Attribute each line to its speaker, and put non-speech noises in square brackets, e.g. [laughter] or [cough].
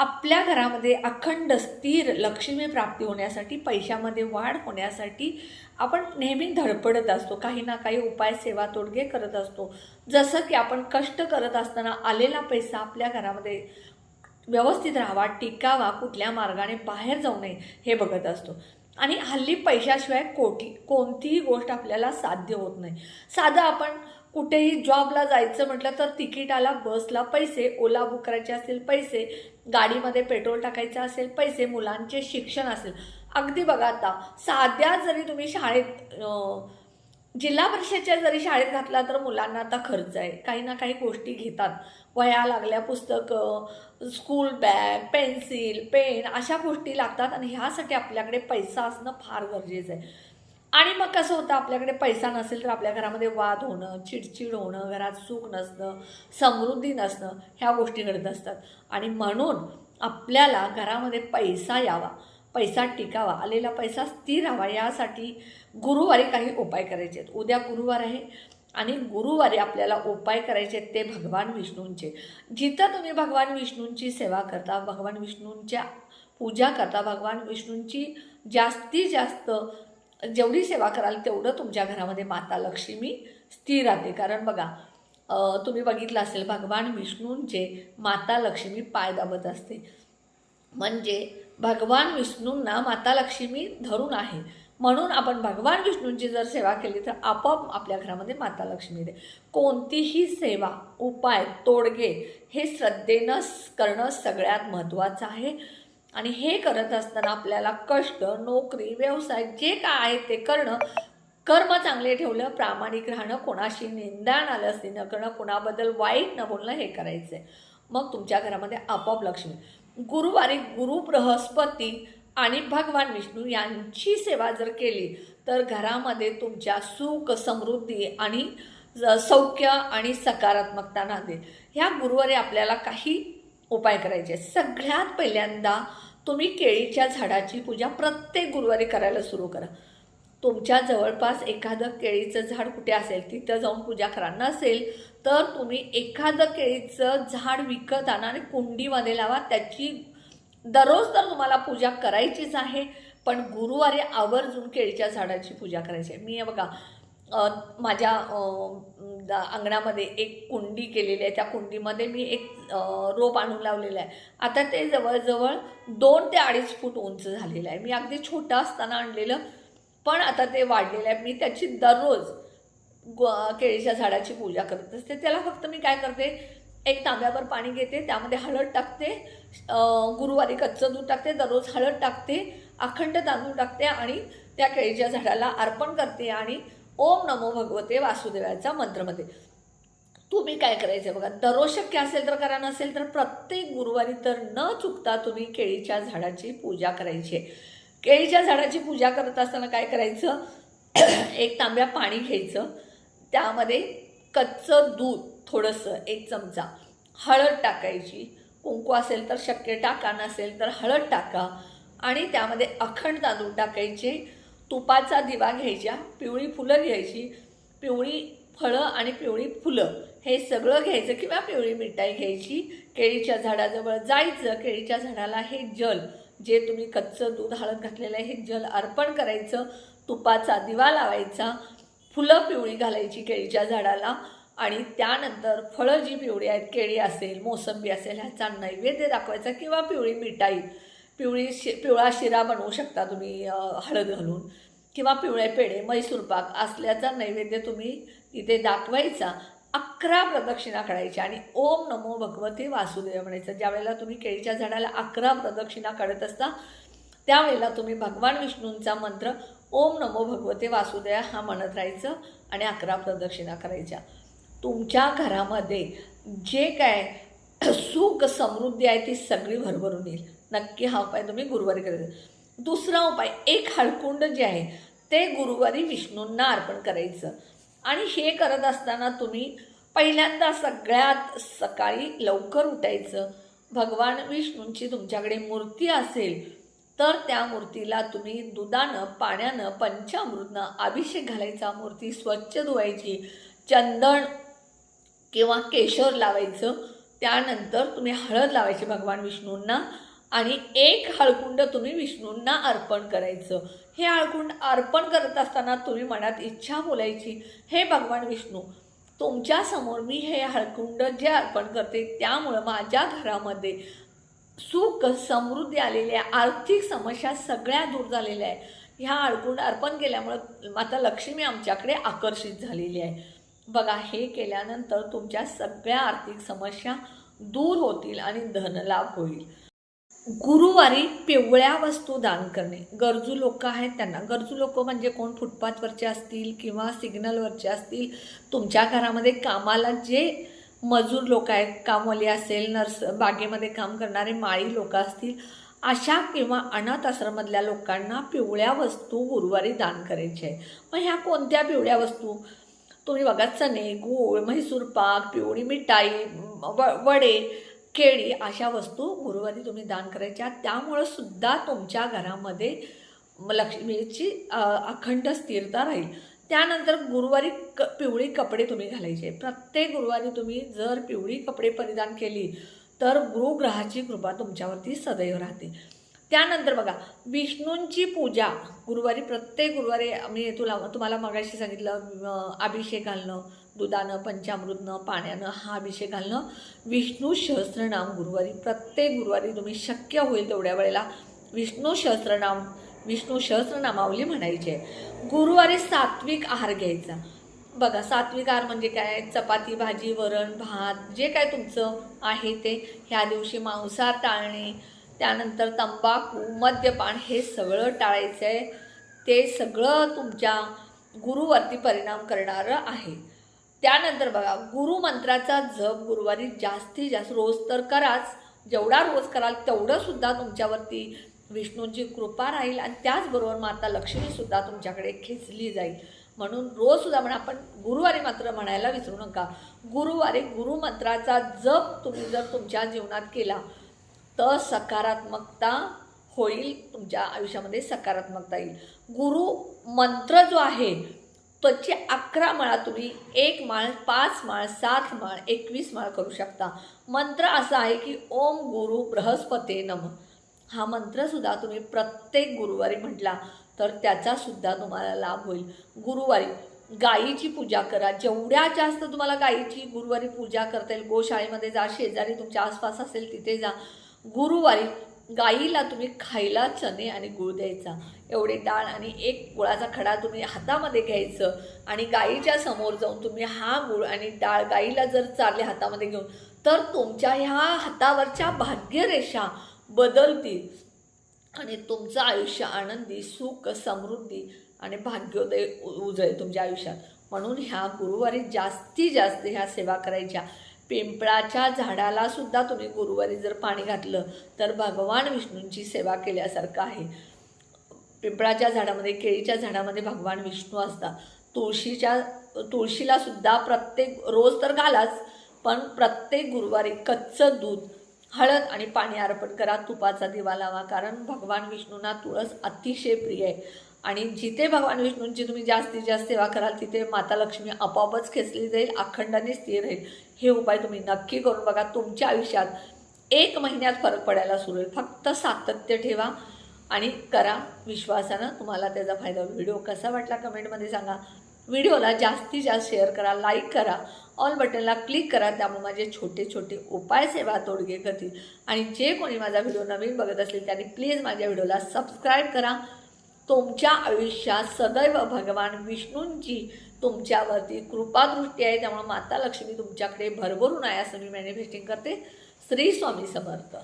Speaker 1: आपल्या घरामध्ये अखंड स्थिर लक्ष्मी प्राप्ती होण्यासाठी पैशामध्ये वाढ होण्यासाठी आपण नेहमी धडपडत असतो. काही ना काही उपाय सेवा तोडगे करत असतो. जसं की आपण कष्ट करत असताना आलेला पैसा आपल्या घरामध्ये व्यवस्थित राहावा टिकावा कुठल्या मार्गाने बाहेर जाऊ नये हे बघत असतो. आणि हल्ली पैशाशिवाय कोटी कोणतीही गोष्ट आपल्याला साध्य होत नाही. साधं आपण कुठेही जॉबला जायचं म्हटलं तर तिकिटाला बसला पैसे ओला बुक करायचे असेल पैसे गाडीमध्ये पेट्रोल टाकायचं असेल पैसे मुलांचे शिक्षण असेल. अगदी बघा आता साध्या जरी तुम्ही शाळेत जिल्हा परिषदच्या जरी शाळेत घातला तर मुलांना आता खर्च आहे. काही ना काही गोष्टी घेतात. वह्या लागल्या पुस्तकं स्कूल बॅग पेन्सिल पेन अशा गोष्टी लागतात आणि ह्यासाठी आपल्याकडे पैसा असणं फार गरजेचं आहे. आणि मग कसं होतं आपल्याकडे पैसा नसेल तर आपल्या घरामध्ये वाद होणं चिडचिड होणं घरात सुख नसणं समृद्धी नसणं ह्या गोष्टी घडत असतात. आणि म्हणून आपल्याला घरामध्ये पैसा यावा पैसा टिकावा आलेला पैसा स्थिर हवा यासाठी गुरुवारी काही उपाय करायचे आहेत. उद्या गुरुवार आहे आणि गुरुवारी आपल्याला उपाय करायचे आहेत ते भगवान विष्णूंचे. जिथं तुम्ही भगवान विष्णूंची सेवा करता भगवान विष्णूंच्या पूजा करता भगवान विष्णूंची जास्तीत जास्त जेवढी सेवा कराल तेवढं तुमच्या घरामध्ये माता लक्ष्मी स्थिर राहते. कारण बघा तुम्ही बघितलं असेल भगवान विष्णूंचे माता लक्ष्मी पाय दाबत असते. म्हणजे भगवान विष्णूंना माता लक्ष्मी धरून आहे. म्हणून आपण भगवान विष्णूंची जर सेवा केली तर आपोआप आपल्या घरामध्ये माता लक्ष्मी येते. कोणतीही सेवा उपाय तोडगे हे श्रद्धेनं करणं सगळ्यात महत्त्वाचं आहे. आणि हे करत असताना आपल्याला कष्ट नोकरी व्यवसाय जे काय आहे ते करणं कर्म चांगले ठेवलं प्रामाणिक राहणं कोणाशी निंदा नालस्ती न करणं कोणाबद्दल वाईट न बोलणं हे करायचं. आहे मग तुमच्या घरामध्ये आपोआप लक्ष्मी गुरुवारी गुरु बृहस्पती आणि भगवान विष्णू यांची सेवा जर केली तर घरामध्ये तुमच्या सुख समृद्धी आणि सौख्य आणि सकारात्मकता नांदेल. ह्या गुरुवारी आपल्याला काही उपाय करायचे. सगळ्यात पहिल्यांदा तुम्ही केळीच्या झाडाची पूजा प्रत्येक गुरुवारी करायला सुरू करा. तुमच्या जवळपास एखादं केळीचं झाड कुठे असेल तिथं जाऊन पूजा करा. नसेल तर तुम्ही एखादं केळीचं झाड विकत आणा आणि कुंडीमध्ये लावा. त्याची दररोज तर तुम्हाला पूजा करायचीच आहे पण गुरुवारी आवर्जून केळीच्या झाडाची पूजा करायची आहे. मी बघा माझ्या अंगणामध्ये एक कुंडी केलेली आहे. त्या कुंडीमध्ये मी एक रोप आणून लावलेलं आहे. आता ते जवळजवळ दोन ते अडीच फूट उंच झालेलं आहे. मी अगदी छोटं असताना आणलेलं पण आता ते वाढलेलं आहे. मी त्याची दररोज ग- केळीच्या झाडाची पूजा करत असते. त्याला फक्त मी काय करते एक तांब्यावर पाणी घेते त्यामध्ये हळद टाकते गुरुवारी कच्चं दूध टाकते दररोज हळद टाकते अखंड तांदूळ टाकते आणि त्या केळीच्या झाडाला अर्पण करते आणि ओम नमो भगवते वासुदेवाचा मंत्रमध्ये. तुम्ही काय करायचं बघा दररोज शक्य असेल तर करा नसेल तर प्रत्येक गुरुवारी तर न चुकता तुम्ही केळीच्या झाडाची पूजा करायची आहे. केळीच्या झाडाची पूजा करत असताना काय करायचं? [clears throat] एक तांब्या पाणी घ्यायचं त्यामध्ये कच्चं दूध थोडंसं एक चमचा हळद टाकायची. कुंकू असेल तर शक्य टाका नसेल तर हळद टाका. आणि त्यामध्ये अखंड तांदूळ टाकायचे. तुपाचा दिवा घ्यायच्या पिवळी फुलं घ्यायची पिवळी फळं आणि पिवळी फुलं हे सगळं घ्यायचं किंवा पिवळी मिठाई घ्यायची. केळीच्या झाडाजवळ जायचं केळीच्या झाडाला हे जल जे तुम्ही कच्चं दूध हळद घातलेलं आहे हे जल अर्पण करायचं. तुपाचा दिवा लावायचा फुलं पिवळी घालायची केळीच्या झाडाला आणि त्यानंतर फळं जी पिवळी आहेत केळी असेल मोसंबी असेल ह्याचा नैवेद्य दाखवायचा किंवा पिवळी मिठाई पिवळी शि पिवळा शिरा बनवू शकता तुम्ही हळद घालून. किंवा पिवळे पेढे मैसूर पाक असल्याचा नैवेद्य तुम्ही तिथे दाखवायचा. अकरा प्रदक्षिणा करायच्या आणि ओम नमो भगवते वासुदेव म्हणायचं. ज्यावेळेला तुम्ही केळीच्या झाडाला अकरा प्रदक्षिणा काढत असता त्यावेळेला तुम्ही भगवान विष्णूंचा मंत्र ओम नमो भगवते वासुदेव हा म्हणत राहायचं आणि अकरा प्रदक्षिणा करायच्या. तुमच्या घरामध्ये जे काय सुख समृद्धी आहे ती सगळी भरभरून येईल. नक्की हा उपाय तुम्ही गुरुवारी करायचा दुसरा उपाय एक हळकुंड जे आहे ते गुरुवारी विष्णूंना अर्पण करायचं. आणि हे करत असताना तुम्ही पहिल्यांदा सगळ्यात सकाळी लवकर उठायचं. भगवान विष्णूंची तुमच्याकडे मूर्ती असेल तर त्या मूर्तीला तुम्ही दुधानं पाण्यानं पंचामृतनं अभिषेक घालायचा मूर्ती स्वच्छ धुवायची चंदन किंवा केशर लावायचं. त्यानंतर तुम्ही हळद लावायची भगवान विष्णूंना. आणि एक हळकुंड तुम्ही विष्णूंना अर्पण करायचं. हे हळकुंड अर्पण करत असताना तुम्ही मनात इच्छा बोलायची हे भगवान विष्णू तुमच्यासमोर मी हे हळकुंड जे अर्पण करते त्यामुळं माझ्या घरामध्ये सुख समृद्धी आलेली आहे आर्थिक समस्या सगळ्या दूर झालेल्या आहे. ह्या अडकुंड अर्पण केल्यामुळं माता लक्ष्मी आमच्याकडे आकर्षित झालेली आहे. बघा हे केल्यानंतर तुमच्या सगळ्या आर्थिक समस्या दूर होतील आणि धनलाभ होईल. गुरुवारी पिवळ्या वस्तू दान करणे. गरजू लोक आहेत त्यांना. गरजू लोक म्हणजे कोण? फुटपाथवरचे असतील किंवा सिग्नलवरचे असतील. तुमच्या घरामध्ये कामाला जे मजूर लोक आहेत कामवाली असेल नर्स बागेमध्ये काम करणारे माळी लोक असतील अशा किंवा अनाथ आश्रमामधल्या लोकांना पिवळ्या वस्तू गुरुवारी दान करायचे आहे मग ह्या कोणत्या पिवळ्या वस्तू? तुम्ही बघा चणे गूळ म्हैसूर पाक पिवळी मिठाई व वडे केळी अशा वस्तू गुरुवारी तुम्ही दान करायच्या. त्यामुळं सुद्धा तुमच्या घरामध्ये लक्ष्मीची अखंड स्थिरता राहील. त्यानंतर गुरुवारी क पिवळी कपडे तुम्ही घालायचे. प्रत्येक गुरुवारी तुम्ही जर पिवळी कपडे परिधान केली तर गुरुग्रहाची कृपा तुमच्यावरती सदैव राहते. त्यानंतर बघा विष्णूंची पूजा. गुरुवारी प्रत्येक गुरुवारी मी तुला तुम्हाला मगाशी सांगितलं अभिषेक घालणं. दुधानं पंचामृतनं पाण्यानं हा अभिषेक घालणं विष्णू सहस्रनाम गुरुवारी. प्रत्येक गुरुवारी तुम्ही शक्य होईल तेवढ्या वेळेला विष्णू सहस्रनाम विष्णू सहस्रनामावली म्हणायची. आहे गुरुवारी सात्विक आहार घ्यायचा. बघा सात्विक आहार म्हणजे काय? चपाती भाजी वरण भात जे काय तुमचं आहे ते. ह्या दिवशी मांसाहार टाळणे त्यानंतर तंबाखू मद्यपान हे सगळं टाळायचं आहे ते सगळं तुमच्या गुरुवरती परिणाम करणारं आहे. त्यानंतर बघा गुरुमंत्राचा जप गुरुवारी जास्तीत जास्त रोज तर कराच. जेवढा रोज कराल तेवढंसुद्धा तुमच्यावरती विष्णूंची कृपा राहील आणि त्याचबरोबर माता लक्ष्मीसुद्धा तुमच्याकडे खेचली जाईल. म्हणून रोजसुद्धा म्हणा आपण गुरुवारी मात्र म्हणायला विसरू नका. गुरुवारी गुरुमंत्राचा जप तुम्ही जर तुमच्या जीवनात केला तर सकारात्मकता होईल तुमच्या आयुष्यामध्ये सकारात्मकता येईल. गुरु मंत्र जो आहे त्वचे अकरा माळा तुम्ही एक माळ पाच माळ सात माळ एकवीस माळ करू शकता. मंत्र असा आहे की ओम गुरु बृहस्पते नम. हा मंत्रसुद्धा तुम्ही प्रत्येक गुरुवारी म्हटला तर त्याचासुद्धा तुम्हाला लाभ होईल. गुरुवारी गायीची पूजा करा. जेवढ्या जास्त तुम्हाला गायीची गुरुवारी पूजा करता येईल गोशाळेमध्ये जा शेजारी तुमच्या आसपास असेल तिथे जा. गुरुवारी गाईला तुम्ही खायला चणे आणि गूळ द्यायचा. एवढे डाळ आणि एक गुळाचा खडा तुम्ही हातामध्ये घ्यायचं आणि गाईच्या समोर जाऊन तुम्ही हा गुळ आणि डाळ गाईला जर चारले हातामध्ये घेऊन तर तुमच्या ह्या हातावरच्या भाग्यरेषा बदलतील. आणि तुमचं आयुष्य आनंदी सुख समृद्धी आणि भाग्योदय उ- उजळेल तुमच्या आयुष्यात. म्हणून ह्या गुरुवारी जास्तीत जास्त ह्या सेवा करायच्या. पिंपळाच्या झाडाला सुद्धा तुम्ही गुरुवारी जर पाणी घातलं तर भगवान विष्णूंची सेवा केल्यासारखं आहे. पिंपळाच्या झाडामध्ये केळीच्या झाडामध्ये भगवान विष्णू असतात. तुळशीच्या तुळशीला सुद्धा प्रत्येक रोज तर घालाच पण प्रत्येक गुरुवारी कच्चं दूध हळद आणि पाणी अर्पण करा तुपाचा दिवा लावा कारण भगवान विष्णूंना तुळस अतिशय प्रिय आहे. आणि जिथे भगवान विष्णूंची तुम्ही जास्तीत जास्त सेवा कराल तिथे माता लक्ष्मी आपोआपच खेचली जाईल अखंडाने स्थिर राहील. हे उपाय तुम्ही नक्की करून बघा. तुमच्या आयुष्यात एक महिन्यात फरक पडायला सुरू होईल. फक्त सातत्य ठेवा आणि करा. विश्वासानं तुम्हाला त्याचा फायदा होईल. व्हिडिओ कसा वाटला कमेंटमध्ये सांगा. व्हिडिओला जास्तीत जास्त शेअर करा लाईक करा ऑल बटनला क्लिक करा. त्यामुळे माझे छोटे छोटे उपाय सेवा तोडगे करतील. आणि जे कोणी माझा व्हिडिओ नवीन बघत असेल त्यांनी प्लीज माझ्या व्हिडिओला सबस्क्राईब करा. तुमच्या आयुष्यात सदैव भगवान विष्णूंची तुमच्यावरती कृपादृष्टी आहे त्यामुळे माता लक्ष्मी तुमच्याकडे भरभरून आहे असं मी मॅनिफेस्टिंग करते. श्री स्वामी समर्थ.